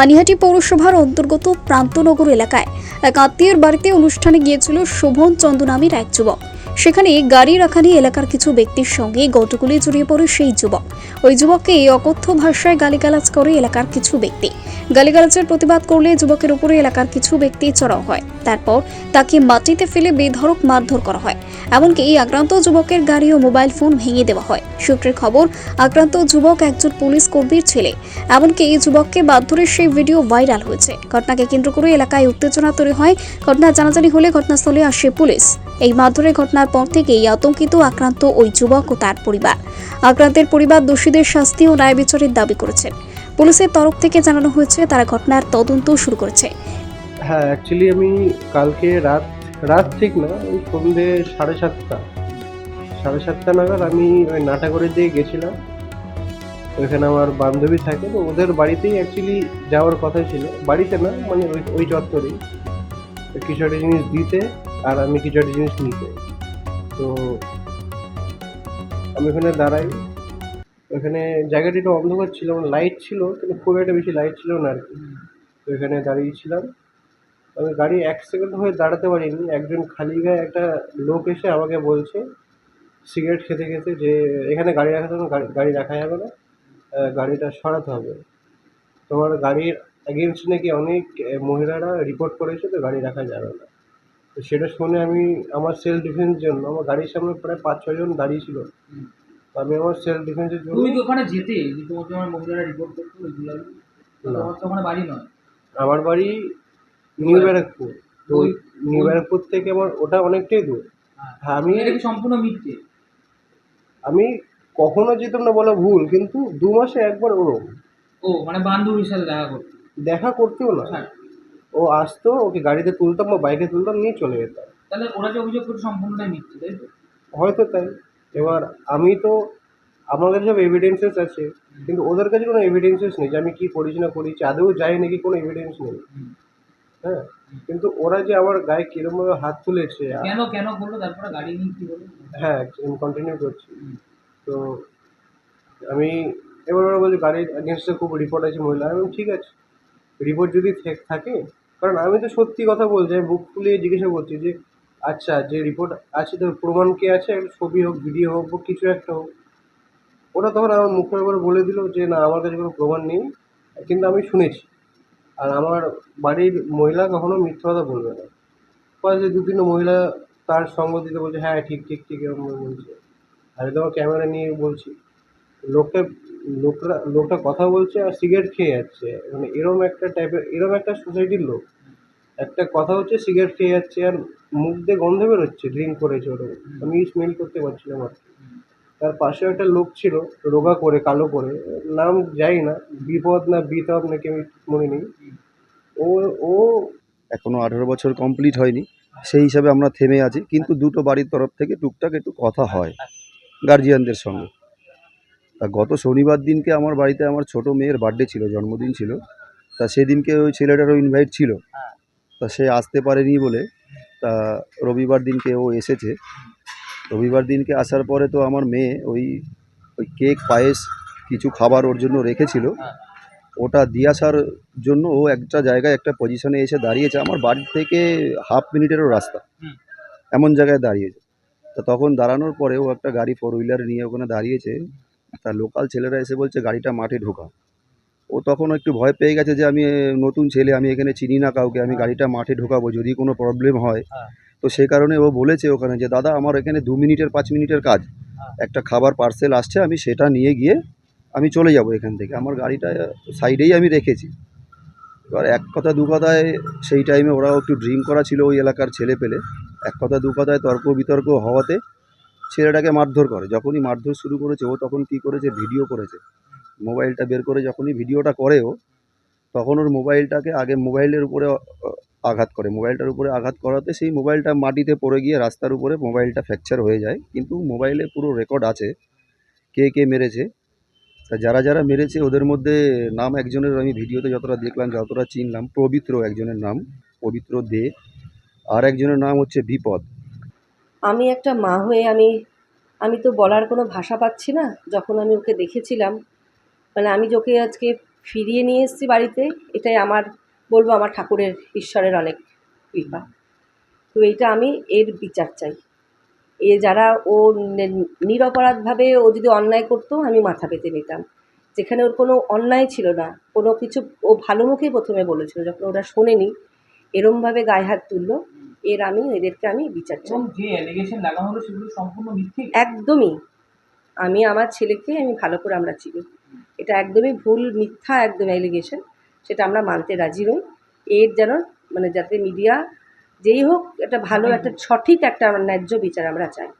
পানিহাটি পৌরসভার অন্তর্গত প্রান্তনগর এলাকায়। এক আত্মীয়ের বাড়িতে অনুষ্ঠানে গিয়েছিল শোভন চন্দ নামের এক যুবক। সেখানে গাড়ি রাখা নিয়ে এলাকার কিছু ব্যক্তির সঙ্গে গটগুলি জড়িয়ে পড়ে সেই যুবক। ওই যুবককে অকথ্য ভাষায় গালিগালাজ করে এলাকার কিছু ব্যক্তি। গালিগালাজের প্রতিবাদ করলে যুবকের উপরে এলাকার কিছু ব্যক্তি চড়াও হয়। তারপর তাকে মাটিতে ফেলে বেধড়ক মারধর করা হয়। এমনকি এই আক্রান্ত যুবকের গাড়ি ও মোবাইল ফোন ভেঙে দেওয়া হয়। সূত্রের খবর, আক্রান্ত যুবক একজন পুলিশ কর্মীর ছেলে। এমনকি এই যুবককে মারধরের সেই ভিডিও ভাইরাল হয়েছে। ঘটনাকে কেন্দ্র করে এলাকায় উত্তেজনা তৈরি হয়। ঘটনা জানাজানি হলে ঘটনাস্থলে আসে পুলিশ। এই মারধরের ঘটনার পর থেকেই আতঙ্কিত, আক্রান্ত ওই যুবক ও তার পরিবার। আক্রান্তের পরিবার দোষীদের শাস্তি ও ন্যায় বিচারের দাবি করেছেন। পুলিশের তরফ থেকে জানানো হয়েছে, তারা ঘটনার তদন্ত শুরু করেছে। হ্যাঁ অ্যাকচুয়ালি আমি কালকে রাত রাত ঠিক না, ওই সন্ধ্যে সাড়ে সাতটা সাড়ে সাতটা নাগাদ আমি ওই নাটাগড়ের দিকে গেছিলাম। ওইখানে আমার বান্ধবী থাকে তো ওদের বাড়িতেই অ্যাকচুয়ালি যাওয়ার কথা ছিল। বাড়িতে না মানে ওই ওই চত্বরেই। কিছু একটা জিনিস দিতে আর আমি কিছু একটা জিনিস নিতে তো আমি ওখানে দাঁড়াই। ওখানে জায়গাটি একটু অন্ধকার ছিল মানে লাইট ছিল, কিন্তু খুব একটা বেশি লাইট ছিল না আর কি। তো এখানে দাঁড়িয়েছিলাম। আমি গাড়ি এক সেকেন্ড হয়ে দাঁড়াতে পারিনি। একজন খালি গায়ে একটা লোক এসে আমাকে বলছে সিগারেট খেতে খেতে, যে এখানে গাড়ি রাখার জন্য গাড়ি গাড়ি রাখা যাবে না। গাড়িটা সরাতে হবে। তোমার গাড়ির এগেনস্ট নাকি অনেক মহিলারা রিপোর্ট করেছে তো গাড়ি রাখা যাবে না। সেটা শুনে আমি আমার সেলফ ডিফেন্স জন্য আমার গাড়ির সামনে প্রায় পাঁচ ছজন দাঁড়িয়ে ছিল। আমি আমার সেলফ ডিফেন্সের জন্য তুমি কি ওখানে যেতে? যে তোমার তোমার মহিলারা রিপোর্ট করতো ওইগুলো। তোমার তো ওখানে বাড়ি নয়। আমার বাড়ি নিউ ব্যারাকপুর তো ওই নিউ ব্যারাকপুর থেকে আমার ওটা অনেকটাই দূর। হ্যাঁ। আমি এটা কি সম্পূর্ণ মিথ্যে? আমি কখনো যেতাম না বলা ভুল কিন্তু দু মাসে একবার ওরকম। ও মানে বান্ধবীর সাথে দেখা করতে। দেখা করতেও না। হ্যাঁ ও আসতো ওকে গাড়িতে তুলতাম বা বাইকে তুলতাম নিয়ে চলে যেতাম। তাহলে ওরা যে অভিযোগ করছে সম্পূর্ণটাই মিথ্যে তাই তো? হয়তো তাই। এবার আমি তো আমার কাছে সব এভিডেন্সেস আছে কিন্তু ওদের কাছে কোনো এভিডেন্সেস নেই যে আমি কী করিস না করিস আদৌ যাই নাকি কোনো এভিডেন্স নেই। হ্যাঁ কিন্তু ওরা যে আমার গায়ে কিরমভাবে হাত তুলেছে কেন কেন করল তারপরে গাড়ি নিয়ে কি বলল হ্যাঁ আমি কন্টিনিউ করছি। তো আমি এবার ওরা বলছে গাড়ির এগেনস্টে খুব রিপোর্ট আছে মহিলা। আমি ঠিক আছে। রিপোর্ট যদি থাকে কারণ আমি তো সত্যি কথা বলছি, আমি বুক ফুলিয়ে জিজ্ঞাসা করছি যে আচ্ছা যে রিপোর্ট আছে তো প্রমাণ কি আছে? ছবি হোক ভিডিও হোক, বা কিছু একটা হোক। ওরা তখন আমার মুখের উপরে বলে দিল যে, না, আমার কাছে কোনো প্রমাণ নেই। কিন্তু আমি শুনেছি। আর আমার বাড়ির মহিলা কখনো মিথ্যা কথা বলবে না। যে দু তিনটে মহিলা তার সঙ্গ দিতে বলছে হ্যাঁ ঠিক ঠিক ঠিক, এরকম বলছে। আমি তোমার ক্যামেরা নিয়ে বলছি। লোকটা, লোকরা, লোকটা কথা বলছে আর সিগারেট খেয়ে যাচ্ছে। মানে এরকম একটা টাইপের এরকম একটা সোসাইটির লোক। একটা কথা হচ্ছে সিগারেট খেয়ে যাচ্ছে আর মুখ দিয়ে গন্ধ বেরোচ্ছে ড্রিঙ্ক করেছে ওরকম। আমি স্মেল করতে পারছিলাম আর। তার পাশে একটা লোক ছিল, রোগা করে, কালো করে, নাম যাই না, বিপদ না বিতব নাকি আমি মনে নেই। ও ও এখনও আঠেরো বছর কমপ্লিট হয়নি, সেই হিসাবে আমরা থেমে আছি, কিন্তু দুটো বাড়ির তরফ থেকে টুকটাক একটু কথা হয় গার্জিয়ানদের সঙ্গে। তা গত শনিবার দিনকে আমার বাড়িতে আমার ছোট মেয়ের বার্থডে ছিল, জন্মদিন ছিল। তা সেদিনকে ওই ছেলেটারও ইনভাইট ছিল। তা সে আসতে পারেনি বলে তা রবিবার দিনকে ও এসেছে। রবিবার দিনকে আসার পরে তো আমার মেয়ে ওই ওই কেক পায়েস, কিছু খাবার ওর জন্য রেখেছিল। ওটা দিয়ে আসার জন্য ও একটা জায়গায়, একটা পজিশনে এসে দাঁড়িয়েছে। আমার বাড়ি থেকে হাফ মিনিটেরও রাস্তা। এমন জায়গায় দাঁড়িয়েছে। তা তখন দাঁড়ানোর পরে ও একটা গাড়ি ফোর হুইলার নিয়ে ওখানে দাঁড়িয়েছে। তা লোকাল ছেলেরা এসে বলছে গাড়িটা মাঠে ঢোকা ও তখন একটু ভয় পেয়ে গেছে যে আমি নতুন ছেলে আমি এখানে চিনি না কাউকে আমি গাড়িটা মাঠে ঢোকাবো যদি কোনো প্রবলেম হয়। হ্যাঁ। তো সেই কারণে ও বলেছে ওখানে যে দাদা আমার এখানে দু মিনিটের পাঁচ মিনিটের কাজ। হ্যাঁ। একটা খাবার পার্সেল আসছে আমি সেটা নিয়ে গিয়ে আমি চলে যাব এখান থেকে। আমার গাড়িটা সাইডেই আমি রেখেছি। এবার এক কথা দু কথায় সেই টাইমে ওরাও একটু ড্রিম করা ছিল ওই এলাকার ছেলে পেলে। এক কথা দু কথায় তর্ক বিতর্ক হওয়াতে ছেলেটাকে মারধর করে, যখনই মারধর শুরু করেছে, ও তখন কি করেছে? ভিডিও করেছে। মোবাইলটা বের করে যখনই ভিডিওটা করে ও, তখন ওর মোবাইলটাকে আগে মোবাইলের উপরে আঘাত করে। মোবাইলটার উপরে আঘাত করাতে সেই মোবাইলটা মাটিতে পড়ে গিয়ে রাস্তার উপরে মোবাইলটা ফ্র্যাকচার হয়ে যায়। কিন্তু মোবাইলে পুরো রেকর্ড আছে কে কে মেরেছে। তা যারা যারা মেরেছে, ওদের মধ্যে নাম একজনের আমি ভিডিওতে যতটা দেখলাম, যতটা চিনলাম, পবিত্র একজনের নাম, পবিত্র দে। আর একজনের নাম হচ্ছে বিপদ। আমি একটা মা হয়ে আমি আমি তো বলার কোনো ভাষা পাচ্ছি না। যখন আমি ওকে দেখেছিলাম মানে আমি ওকে আজকে ফিরিয়ে নিয়ে এসেছি বাড়িতে, এটাই আমার, বলব আমার ঠাকুরের, ঈশ্বরের অনেক কৃপা। তো এইটা আমি এর বিচার চাই। এ যারা ও নিরপরাধভাবে ও যদি অন্যায় করতো, আমি মাথা পেতে নিতাম। যেখানে ওর কোনো অন্যায় ছিল না, কোনো কিছু ও ভালো মুখেই প্রথমে বলেছিল, যখন ওরা শোনেনি, এরমভাবে গায়ে হাত তুললো এর আমি এদেরকে আমি বিচার চাই। একদমই। আমি আমার ছেলেকে আমি ভালো করে আমরা চিনি। এটা একদমই ভুল মিথ্যা একদম অ্যালিগেশন সেটা আমরা মানতে রাজি নই। এর যেন মানে যাতে মিডিয়া যেই হোক একটা ভালো একটা সঠিক একটা ন্যায্য বিচার আমরা চাই।